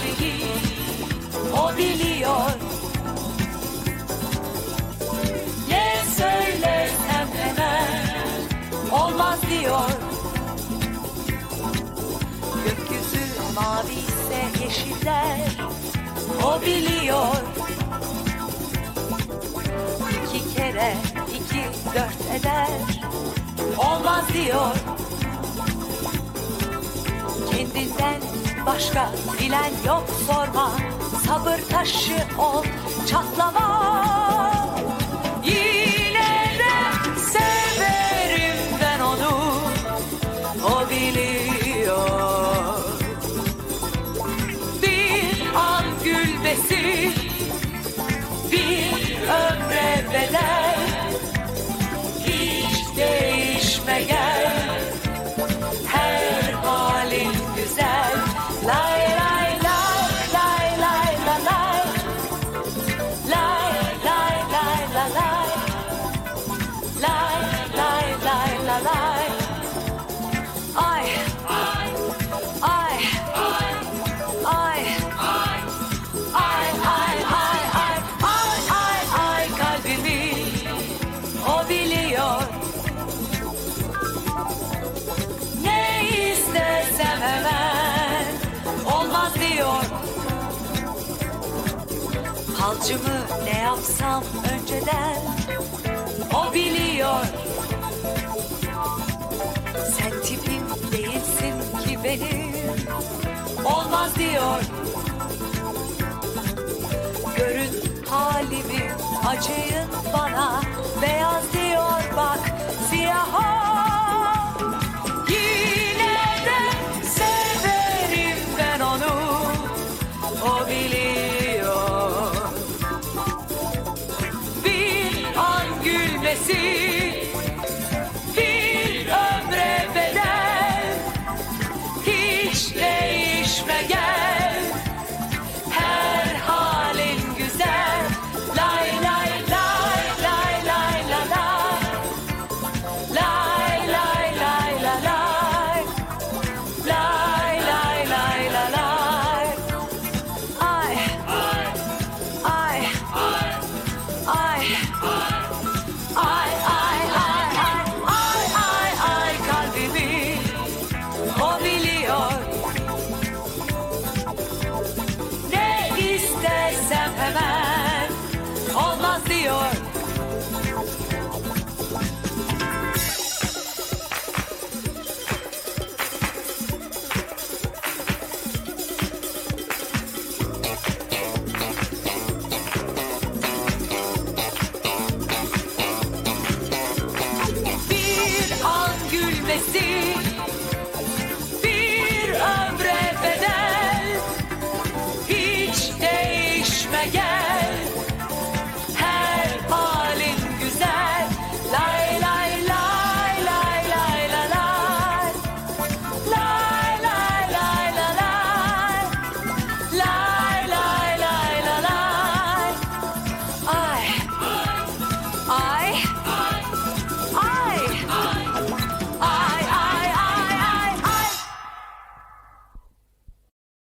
şeyi o biliyor. Ne söylesem hemen olmaz diyor. Gökyüzü mavi ise yeşiller o biliyor. İki kere iki dört eder olmaz diyor. Kendinden başka bilen yok sorma. Sabır taşı ol çatlama Life. Halcımı ne yapsam önceden o biliyor. Sen tipim değilsin ki benim olmaz diyor. Görün halimi acıyın bana Beyaz see. Messi.